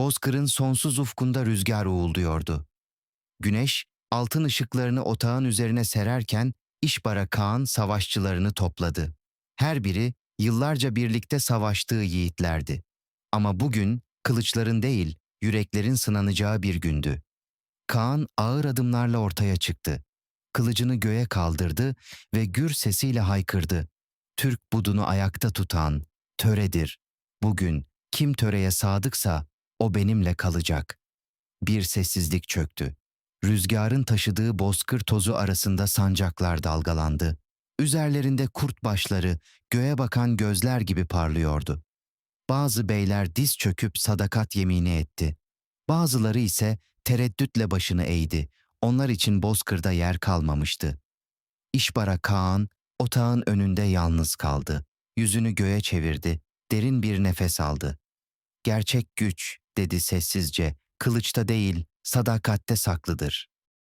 Bozkır'ın sonsuz ufkunda rüzgar uğulduyordu. Güneş, altın ışıklarını otağın üzerine sererken İşbara Kaan savaşçılarını topladı. Her biri yıllarca birlikte savaştığı yiğitlerdi. Ama bugün kılıçların değil, yüreklerin sınanacağı bir gündü. Kaan ağır adımlarla ortaya çıktı. Kılıcını göğe kaldırdı ve gür sesiyle haykırdı. Türk budunu ayakta tutan töredir. Bugün kim töreye sadıksa o benimle kalacak. Bir sessizlik çöktü. Rüzgarın taşıdığı bozkır tozu arasında sancaklar dalgalandı. Üzerlerinde kurt başları, göğe bakan gözler gibi parlıyordu. Bazı beyler diz çöküp sadakat yemini etti. Bazıları ise tereddütle başını eğdi. Onlar için bozkırda yer kalmamıştı. İşbara Kaan otağın önünde yalnız kaldı. Yüzünü göğe çevirdi, derin bir nefes aldı. Gerçek güç, dedi sessizce, kılıçta değil, sadakatte saklıdır.